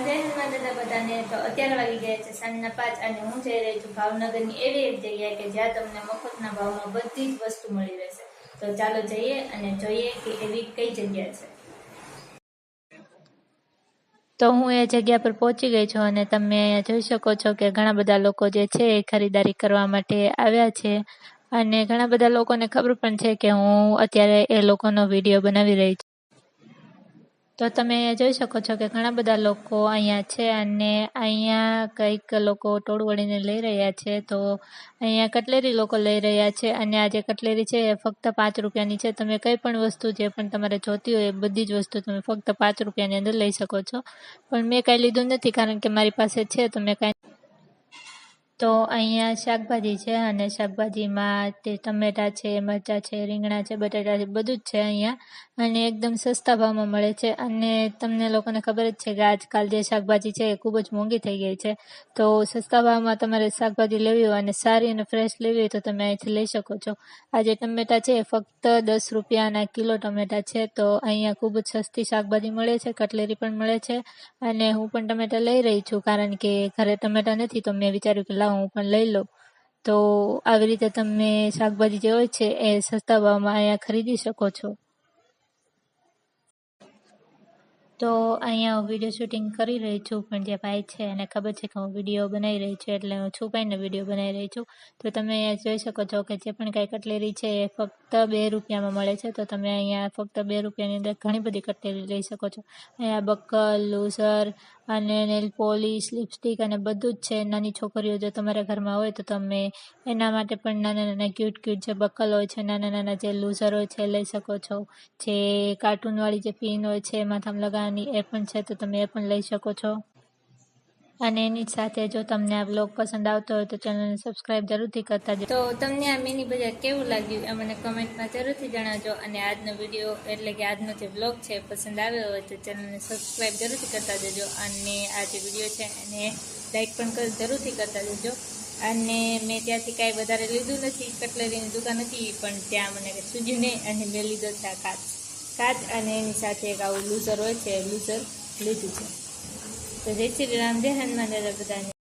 તો અત્યારે વાગી ગયા છે સાંજના પાંચ અને હું જઈ રહી છું ભાવનગરની એવી એક જગ્યાએ જ્યાં તમને મફતના ભાવમાં બધી જ વસ્તુ મળી રહેશે. ચાલો જઈએ જોઈએ એવી કઈ જગ્યા તો હું એ જગ્યા પર પહોંચી ગઈ છું અને તમે અહીંયા જોઈ શકો છો કે ઘણા બધા લોકો જે છે એ ખરીદારી કરવા માટે આવ્યા છે. અને ઘણા બધા લોકોને ખબર પણ છે કે હું અત્યારે એ લોકોનો વીડિયો બનાવી રહી છું તો તમે જોઈ શકો છો કે ઘણા બધા લોકો અહીંયા છે અને અહીંયા કંઈક લોકો ટોળું વળીને લઈ રહ્યા છે. તો અહીંયા કટલેરી લોકો લઈ રહ્યા છે અને આ જે કટલેરી છે એ ફક્ત પાંચ રૂપિયાની છે. તમે કંઈ પણ વસ્તુ જે પણ તમારે જોતી હોય એ બધી જ વસ્તુ તમે ફક્ત પાંચ રૂપિયાની અંદર લઈ શકો છો. પણ મેં કાંઈ લીધું નથી કારણ કે મારી પાસે છે તો મેં કાંઈ તો અહીંયા શાકભાજી છે અને શાકભાજીમાં તે ટમેટા છે, મરચાં છે, રીંગણા છે, બટાટા છે, બધું જ છે અહીંયા. અને એકદમ સસ્તા ભાવમાં મળે છે. અને તમને લોકોને ખબર જ છે કે આજકાલ જે શાકભાજી છે એ ખૂબ જ મોંઘી થઈ ગઈ છે. તો સસ્તા ભાવમાં તમારે શાકભાજી લેવી હોય અને સારી અને ફ્રેશ લેવી હોય તો તમે અહીંથી લઈ શકો છો. આ જે ટમેટા છે એ ફક્ત દસ રૂપિયાના કિલો ટમેટા છે. તો અહીંયા ખૂબ જ સસ્તી શાકભાજી મળે છે, કટલેરી પણ મળે છે. અને હું પણ ટમેટા લઈ રહી છું કારણ કે ઘરે ટમેટા નથી તો મેં વિચાર્યું કે લાવ હું પણ લઈ લઉં. તો આવી રીતે તમે શાકભાજી જે હોય છે એ સસ્તા ભાવમાં અહીંયા ખરીદી શકો છો. તો અહીંયા હું વીડિયો શૂટિંગ કરી રહી છું, પણ જે ભાઈ છે એને ખબર છે કે હું વીડિયો બનાવી રહી છું, એટલે હું છુપાઈને વીડિયો બનાવી રહી છું. તો તમે અહીંયા જોઈ શકો છો કે જે પણ કાંઈ કટલેરી છે એ ફક્ત બે રૂપિયામાં મળે છે. તો તમે અહીંયા ફક્ત બે રૂપિયાની અંદર ઘણી બધી કટલેરી લઈ શકો છો. અહીંયા બક્કલ લૂઝર અને નેલ પોલિશ, લિપસ્ટિક અને બધું જ છે નાની છોકરીઓ જો તમારા ઘરમાં હોય તો તમે એના માટે પણ નાના નાના ક્યુટ ક્યુટ જે બકલ હોય છે, નાના નાના જે લૂઝર હોય છે લઈ શકો છો. જે કાર્ટૂનવાળી જે પિન હોય છે, માથામાં લગાવવાની એ પણ છે, તો તમે એ પણ લઈ શકો છો. અને એની સાથે જો તમને આ બ્લોગ પસંદ આવતો હોય તો ચેનલને સબસ્ક્રાઇબ જરૂરથી કરતા જજો તો તમને આ મિની બજાર કેવું લાગ્યું એ મને કમેન્ટમાં જરૂરથી જણાવજો. અને આજનો વીડિયો એટલે કે આજનો જે બ્લોગ છે પસંદ આવ્યો હોય તો ચેનલને સબસ્ક્રાઇબ જરૂરથી કરતા જજો. અને આ જે વીડિયો છે એને લાઈક પણ જરૂરથી કરતા જજો. અને મેં ત્યાંથી કાંઈ વધારે લીધું નથી, કટલેરીની દુકાન હતી, પણ ત્યાં મને સૂજ્યું નહીં અને મેં લીધો છે આ કાચ. કાચ અને એની સાથે એક આવું લૂઝર હોય છે લૂઝર લીધું છે. તો જય શ્રી રામ જય હનુમાન દાદા બધાને